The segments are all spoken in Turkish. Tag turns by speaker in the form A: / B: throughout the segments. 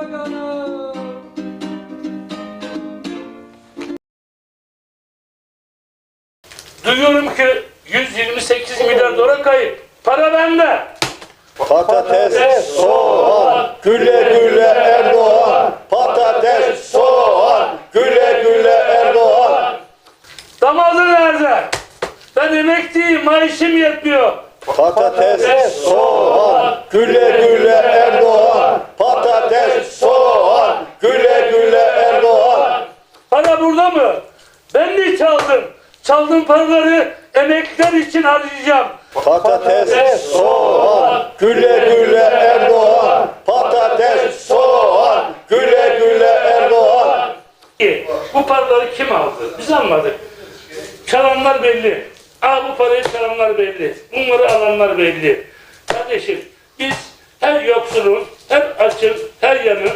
A: Pentagon'u.
B: Duyuyorum ki 128 milyar dolar kayıp. Para bende.
C: Patates, soğan, güle güle Erdoğan. Patates, soğan, güle güle Erdoğan.
B: Damadı nerede? Ben emekliyim, maaşım yetmiyor.
C: Patates, soğan, güle güle Erdoğan. Patates, soğan, güle güle Erdoğan.
B: Para burada mı? Ben de çaldım. Çaldığım paraları emekliler için harcayacağım.
C: Patates, soğan, güle güle Erdoğan. Patates, soğan, güle güle Erdoğan.
B: Bu paraları kim aldı? Biz almadık. Çalanlar belli. Aa bu parayı çalanlar belli. Bunları alanlar belli. Kardeşim biz her yoksulun, her açın, her yanın,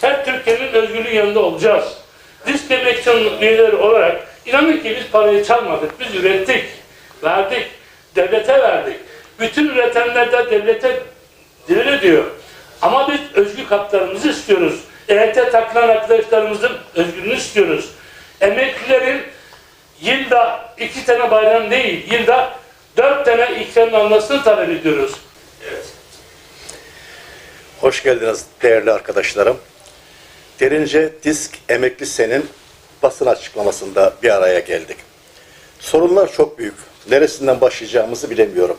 B: her Türkiye'nin özgürlüğü yanında olacağız. Risk emeksiyonu üyeleri olarak inanın ki biz parayı çalmadık. Biz ürettik, verdik, devlete verdik. Bütün üretenler de devlete Dile diyor. Ama biz özgür haklarımızı istiyoruz. EYT takılan arkadaşlarımızın özgürlüğünü istiyoruz. Emeklilerin yılda iki tane bayram değil, yılda dört tane ikram almasını talep ediyoruz.
C: Hoş geldiniz değerli arkadaşlarım. Derince Disk Emekli Sen'in basın açıklamasında bir araya geldik. Sorunlar çok büyük. Neresinden başlayacağımızı bilemiyorum.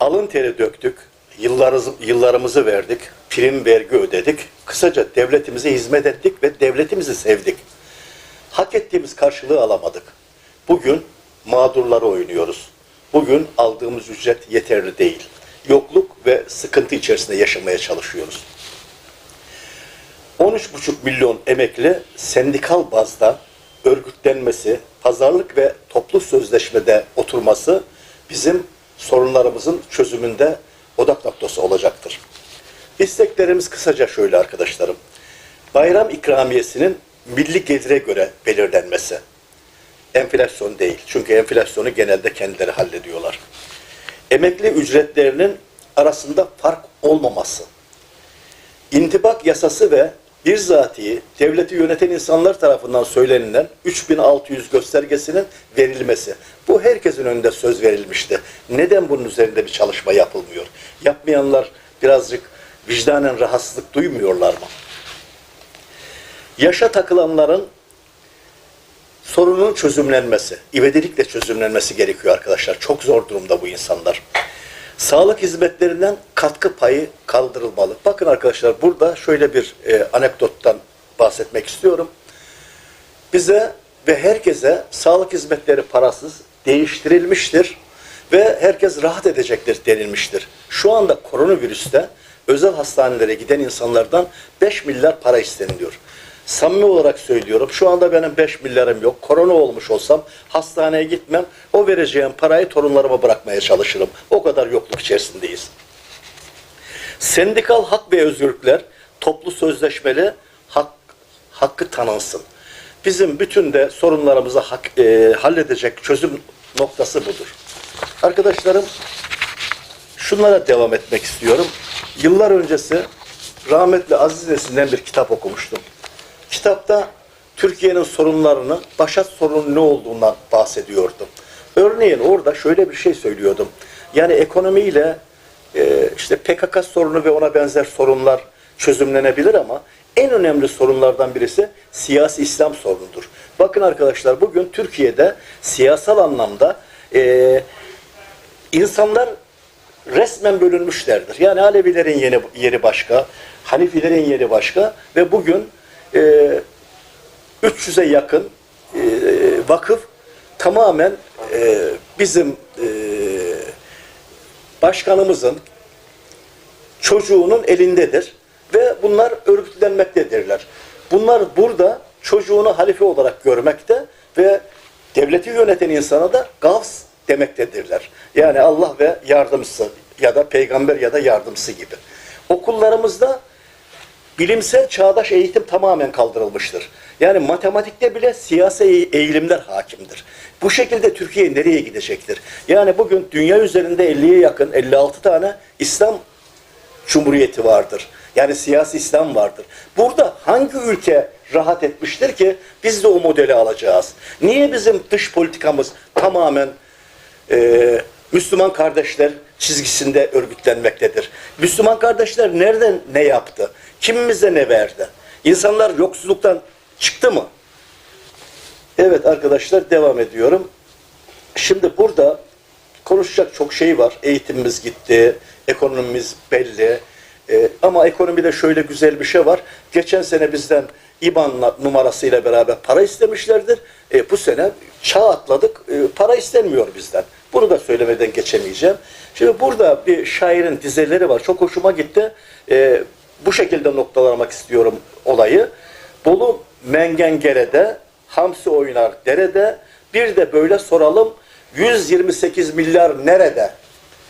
C: Alın teri döktük, yıllarımızı, yıllarımızı verdik, prim vergi ödedik. Kısaca devletimize hizmet ettik ve devletimizi sevdik. Hak ettiğimiz karşılığı alamadık. Bugün mağdurları oynuyoruz. Bugün aldığımız ücret yeterli değil. Yokluk ve sıkıntı içerisinde yaşamaya çalışıyoruz. 13,5 milyon emekli sendikal bazda örgütlenmesi, pazarlık ve toplu sözleşmede oturması bizim sorunlarımızın çözümünde odak noktası olacaktır. İsteklerimiz kısaca şöyle arkadaşlarım. Bayram ikramiyesinin milli gelire göre belirlenmesi. Enflasyon değil. Çünkü enflasyonu genelde kendileri hallediyorlar. Emekli ücretlerinin arasında fark olmaması. İntibak yasası ve birzatihi devleti yöneten insanlar tarafından söylenilen 3600 göstergesinin verilmesi. Bu herkesin önünde söz verilmişti. Neden bunun üzerinde bir çalışma yapılmıyor? Yapmayanlar birazcık vicdanen rahatsızlık duymuyorlar mı? Yaşa takılanların sorunun çözümlenmesi, ivedilikle çözümlenmesi gerekiyor arkadaşlar. Çok zor durumda bu insanlar. Sağlık hizmetlerinden katkı payı kaldırılmalı. Bakın arkadaşlar burada şöyle bir e, anekdottan bahsetmek istiyorum. Bize ve herkese sağlık hizmetleri parasız değiştirilmiştir ve herkes rahat edecektir denilmiştir. Şu anda koronavirüste özel hastanelere giden insanlardan 5 milyar para isteniliyor. Samimi olarak söylüyorum. Şu anda benim 5 milyarım yok. Korona olmuş olsam hastaneye gitmem. O vereceğim parayı torunlarıma bırakmaya çalışırım. O kadar yokluk içerisindeyiz. Sendikal hak ve özgürlükler toplu sözleşmeli hak, hakkı tanınsın. Bizim bütün de sorunlarımızı hak, e, halledecek çözüm noktası budur. Arkadaşlarım şunlara devam etmek istiyorum. Yıllar öncesi rahmetli Aziz Nesin'den bir kitap okumuştum. Kitapta Türkiye'nin sorunlarını, başat sorunun ne olduğundan bahsediyordum. Örneğin orada şöyle bir şey söylüyordum. Yani ekonomiyle e, işte PKK sorunu ve ona benzer sorunlar çözümlenebilir ama en önemli sorunlardan birisi siyasi İslam sorunudur. Bakın arkadaşlar bugün Türkiye'de siyasal anlamda e, insanlar resmen bölünmüşlerdir. Yani Alevilerin yeri, yeri başka, Hanifilerin yeri başka ve bugün e, 300'e yakın e, vakıf tamamen e, bizim e, başkanımızın çocuğunun elindedir ve bunlar örgütlenmektedirler. Bunlar burada çocuğunu halife olarak görmekte ve devleti yöneten insana da gavs demektedirler. Yani Allah ve yardımcısı ya da peygamber ya da yardımcısı gibi. Okullarımızda bilimsel çağdaş eğitim tamamen kaldırılmıştır. Yani matematikte bile siyasi eğilimler hakimdir. Bu şekilde Türkiye nereye gidecektir? Yani bugün dünya üzerinde 50'ye yakın 56 tane İslam Cumhuriyeti vardır. Yani siyasi İslam vardır. Burada hangi ülke rahat etmiştir ki biz de o modeli alacağız? Niye bizim dış politikamız tamamen e, Müslüman kardeşler çizgisinde örgütlenmektedir? Müslüman kardeşler nereden ne yaptı? Kimimize ne verdi? İnsanlar yoksulluktan çıktı mı? Evet arkadaşlar devam ediyorum. Şimdi burada konuşacak çok şey var. Eğitimimiz gitti, ekonomimiz belli. Ee, ama ekonomide şöyle güzel bir şey var. Geçen sene bizden İBAN numarasıyla beraber para istemişlerdir. E, bu sene çağ atladık, e, para istenmiyor bizden. Bunu da söylemeden geçemeyeceğim. Şimdi burada bir şairin dizeleri var. Çok hoşuma gitti. E, bu şekilde noktalamak istiyorum olayı. Bolu Mengengere'de, Hamsi oynar derede, bir de böyle soralım 128 milyar nerede?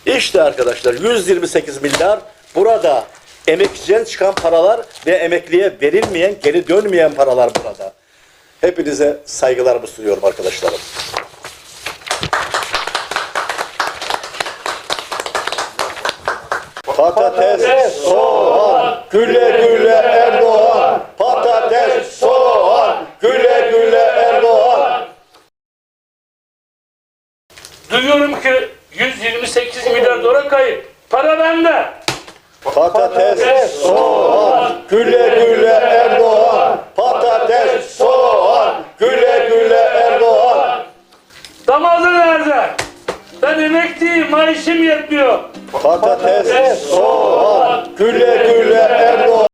C: İşte arkadaşlar 128 milyar burada emekçiden çıkan paralar ve emekliye verilmeyen, geri dönmeyen paralar burada. Hepinize saygılarımı sunuyorum arkadaşlarım. Patates, soğan, güle güle Erdoğan. Patates, soğan, güle güle Erdoğan.
B: Duyuyorum ki 128 milyar dolar kayıp. Para bende.
C: Patates, soğan, güle güle Erdoğan. Patates, soğan, güle güle Erdoğan.
B: Damadı nerede? Ben emekliyim, maaşım yetmiyor.
C: Patates, soğan, güle güle Erdoğan.